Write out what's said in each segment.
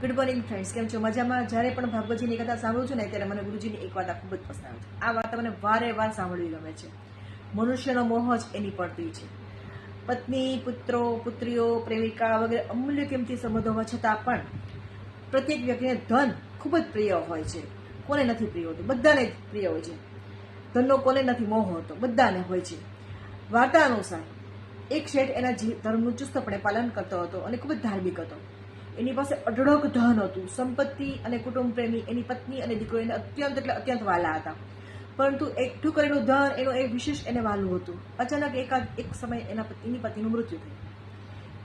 Good morning friends કેમ છો? મજામાં? જ્યારે પણ ભાગવતજીની કથા સાંભળું છું ને, ત્યારે મને ગુરુજીની એક વાત ખૂબ જ પસંદ આવે છે. આ વાત મને વારે વાર સાંભળવી ગમે છે. મનુષ્યનો મોહ જ એની પડતી છે. પત્ની, પુત્રો, પુત્રીઓ, પ્રેમિકા વગેરે અમૂલ્ય કિંમતી સંબંધો હોવા છતાં પણ પ્રત્યેક વ્યક્તિને ધન ખૂબ જ પ્રિય હોય છે. કોને નથી પ્રિય હોતું? બધાને પ્રિય હોય છે. ધનનો કોને નથી મોહ હોતો? બધાને હોય છે. વાર્તા અનુસાર, એક શેઠ એના ધર્મનું ચુસ્તપણે પાલન કરતો હતો અને ખૂબ જ ધાર્મિક હતો. એની પાસે અઢળક ધન હતું. સંપત્તિ અને કુટુંબ પ્રેમી એની પત્ની અને દીકરો એને અત્યંત એટલે અત્યંત વાલા હતા. પરંતુ એકઠું કરેલું ધન એનું એક વિશેષ એને વાલું હતું. અચાનક એકાદ એક સમય એના પતિની પતિનું મૃત્યુ થયું.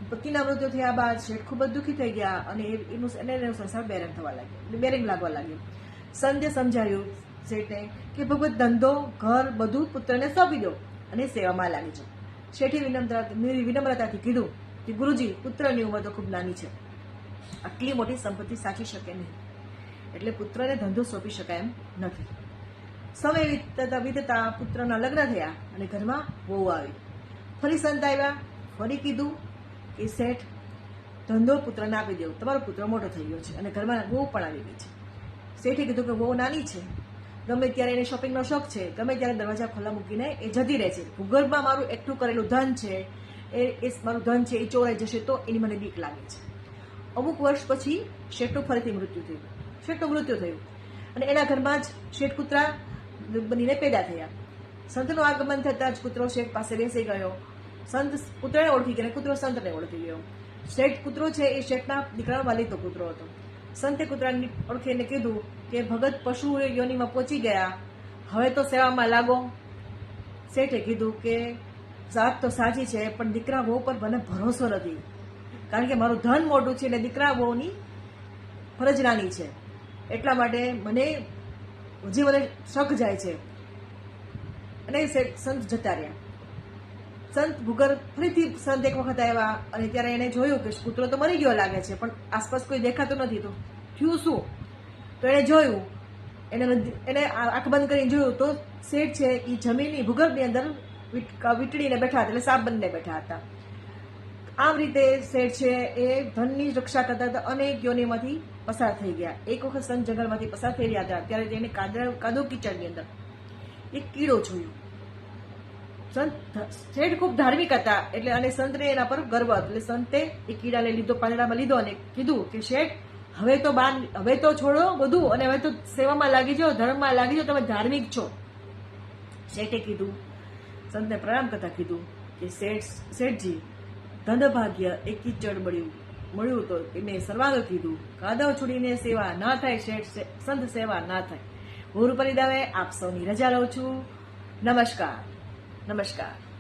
પતિના મૃત્યુ થયા બાદ શેઠ ખૂબ જ દુઃખી થઈ ગયા અને એનું એને એનો સંસાર બેરંગ થવા લાગ્યો. બેરિંગ લાગવા લાગ્યો. સંધ્ય સમજાવ્યું શેઠને કે ભગવત ધંધો, ઘર, બધું પુત્રને સોંપી દો અને સેવામાં લાગી જાઓ. શેઠે વિનમ્રતા વિનમ્રતાથી કીધું કે ગુરુજી, પુત્રની ઉંમર તો ખૂબ નાની છે. આટલી મોટી સંપત્તિ સાચી શકે નહીં. એટલે પુત્રને ધંધો સોંપી શકાય એમ નથી. સમય વિતતા પુત્રના લગ્ન થયા અને ઘરમાં વહુ આવી. ફરી સંત આવ્યા, ફરી કીધું કે, શેઠ, ધંધો પુત્રને આપી દેવું. તમારો પુત્ર મોટો થઈ ગયો છે અને ઘરમાં વહુ પણ આવી ગઈ છે. શેઠે કીધું કે, વહુ નાની છે. ગમે ત્યારે એને શોપિંગનો શોખ છે, ગમે ત્યારે દરવાજા ખુલ્લા મૂકીને એ જતી રહે છે. ભૂગર્ભમાં મારું એકઠું કરેલું ધન છે એ મારું ધન છે, એ ચોરાઈ જશે તો એની મને બીક લાગે છે. અમુક વર્ષ પછી શેઠનું ફરીથી મૃત્યુ થયું. શેઠનું મૃત્યુ થયું. અને એના ઘરમાં જ શેઠ કૂતરા બનીને પેદા થયા. સંતનું આગમન થતાં જ કૂતરો શેઠ પાસે બેસી ગયો. સંત કૂતરાને ઓળખી ગયો કૂતરો સંતને ઓળખી ગયો. શેઠ કૂતરો છે એ શેઠના દીકરાનો વાલીતો કૂતરો હતો. સંતે કૂતરાને ઓળખીને કીધું કે ભગત પશુ યોનિમાં પહોંચી ગયા. હવે તો સેવામાં લાગો. શેઠે કીધું કે સાત તો સાચી છે, પણ દીકરા વહુ પર મને ભરોસો નથી. કારણ કે મારું ધન મોટું છે અને દીકરા બહુની ફરજ નાની છે. એટલા માટે મને હજી મને શક જાય છે, અને સંત જતા રહ્યા. સંત ભૂગર ફરીથી સંત એક વખત આવ્યા અને ત્યારે એને જોયું કે કૂતરો તો મરી ગયો લાગે છે, પણ આસપાસ કોઈ દેખાતું નથી. તો થયું શું? તો એણે જોયું, એને એને આંખ બંધ કરીને જોયું તો શેઠ છે એ જમીનની ભૂગર્ભની અંદર વીટડીને બેઠા હતા, એટલે સાપ બંને બેઠા હતા. આમ રીતે શેઠ છે એ ધનની રક્ષા કરતા હતા, અનેક યોનીમાંથી પસાર થઈ ગયા. એક વખત સંત જંગલમાંથી પસાર થઈ રહ્યા હતા, ત્યારે તેને કાદો કીચડની અંદર એક કીડો જોયો સંત શેઠ ખૂબ ધાર્મિક હતા, એટલે અને સંતને એના પર ગર્વ એટલે સંતે એ કીડાને લીધો, પાંદડામાં લીધો અને કીધું કે શેઠ, હવે તો બાર હવે તો છોડો બધું અને હવે તો સેવામાં લાગી જાઓ, ધર્મમાં લાગી જાઓ, તમે ધાર્મિક છો. શેઠે કીધું, સંતને પ્રણામ કરતા કીધું કે શેઠ, શેઠજી ધનભાગ્ય એ કીચડ મળ્યું. મળ્યું તો એને સર્વાંગ કીધું. કાદવ છોડીને સેવા ના થાય, શેઠ સંત સેવા ના થાય. હું રૂપાલી આપ સૌની રજા લઉં છું. નમસ્કાર. નમસ્કાર.